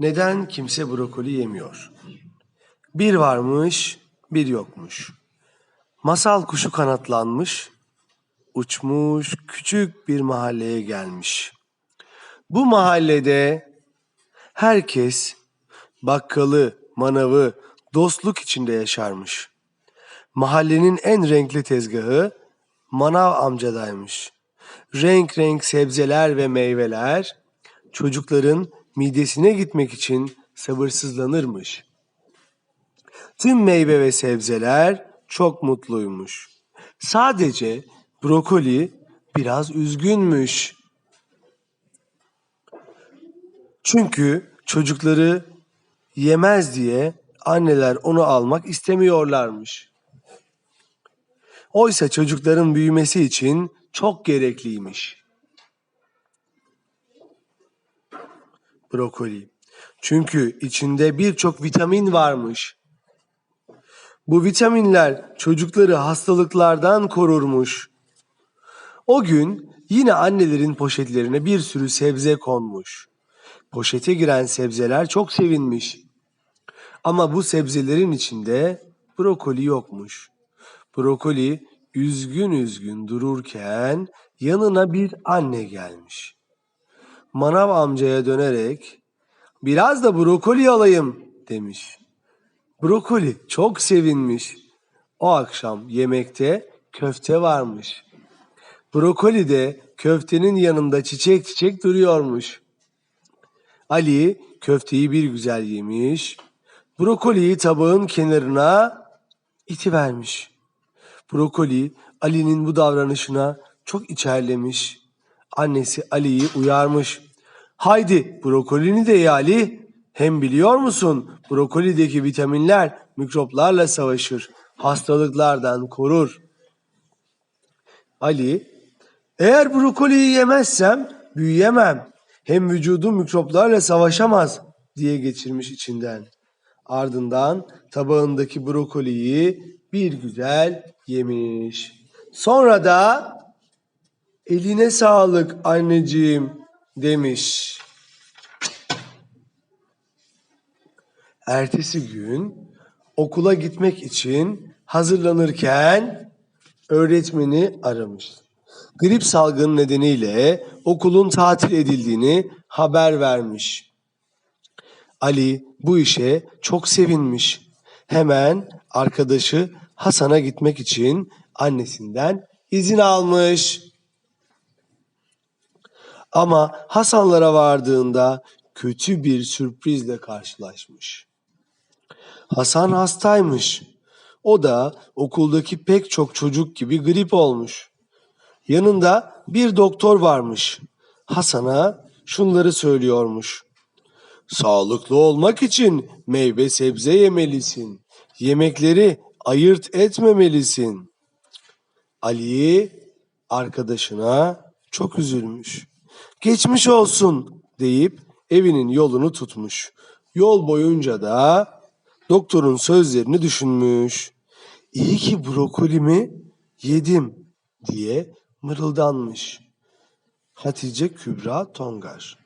Neden kimse brokoli yemiyor? Bir varmış, bir yokmuş. Masal kuşu kanatlanmış, uçmuş küçük bir mahalleye gelmiş. Bu mahallede herkes bakkalı, manavı, dostluk içinde yaşarmış. Mahallenin en renkli tezgahı manav amcadaymış. Renk renk sebzeler ve meyveler çocukların midesine gitmek için sabırsızlanırmış. Tüm meyve ve sebzeler çok mutluymuş. Sadece brokoli biraz üzgünmüş. Çünkü çocukları yemez diye anneler onu almak istemiyorlarmış. Oysa çocukların büyümesi için çok gerekliymiş. Brokoli. Çünkü içinde birçok vitamin varmış. Bu vitaminler çocukları hastalıklardan korurmuş. O gün yine annelerin poşetlerine bir sürü sebze konmuş. Poşete giren sebzeler çok sevinmiş. Ama bu sebzelerin içinde brokoli yokmuş. Brokoli üzgün üzgün dururken yanına bir anne gelmiş. Manav amcaya dönerek biraz da brokoli alayım demiş. Brokoli çok sevinmiş. O akşam yemekte köfte varmış. Brokoli de köftenin yanında çiçek çiçek duruyormuş. Ali köfteyi bir güzel yemiş. Brokoliyi tabağın kenarına itivermiş. Brokoli Ali'nin bu davranışına çok içerlemiş. Annesi Ali'yi uyarmış. Haydi brokolini de ye Ali. Hem biliyor musun brokolideki vitaminler mikroplarla savaşır. Hastalıklardan korur. Ali, eğer brokoliyi yemezsem büyüyemem. Hem vücudum mikroplarla savaşamaz diye geçirmiş içinden. Ardından tabağındaki brokoliyi bir güzel yemiş. Sonra da eline sağlık anneciğim demiş. Ertesi gün okula gitmek için hazırlanırken öğretmeni aramış. Grip salgını nedeniyle okulun tatil edildiğini haber vermiş. Ali bu işe çok sevinmiş. Hemen arkadaşı Hasan'a gitmek için annesinden izin almış. Ama Hasanlara vardığında kötü bir sürprizle karşılaşmış. Hasan hastaymış. O da okuldaki pek çok çocuk gibi grip olmuş. Yanında bir doktor varmış. Hasan'a şunları söylüyormuş. Sağlıklı olmak için meyve sebze yemelisin. Yemekleri ayırt etmemelisin. Ali arkadaşına çok üzülmüş. Geçmiş olsun deyip evinin yolunu tutmuş. Yol boyunca da doktorun sözlerini düşünmüş. İyi ki brokolimi yedim diye mırıldanmış. Hatice Kübra Tongar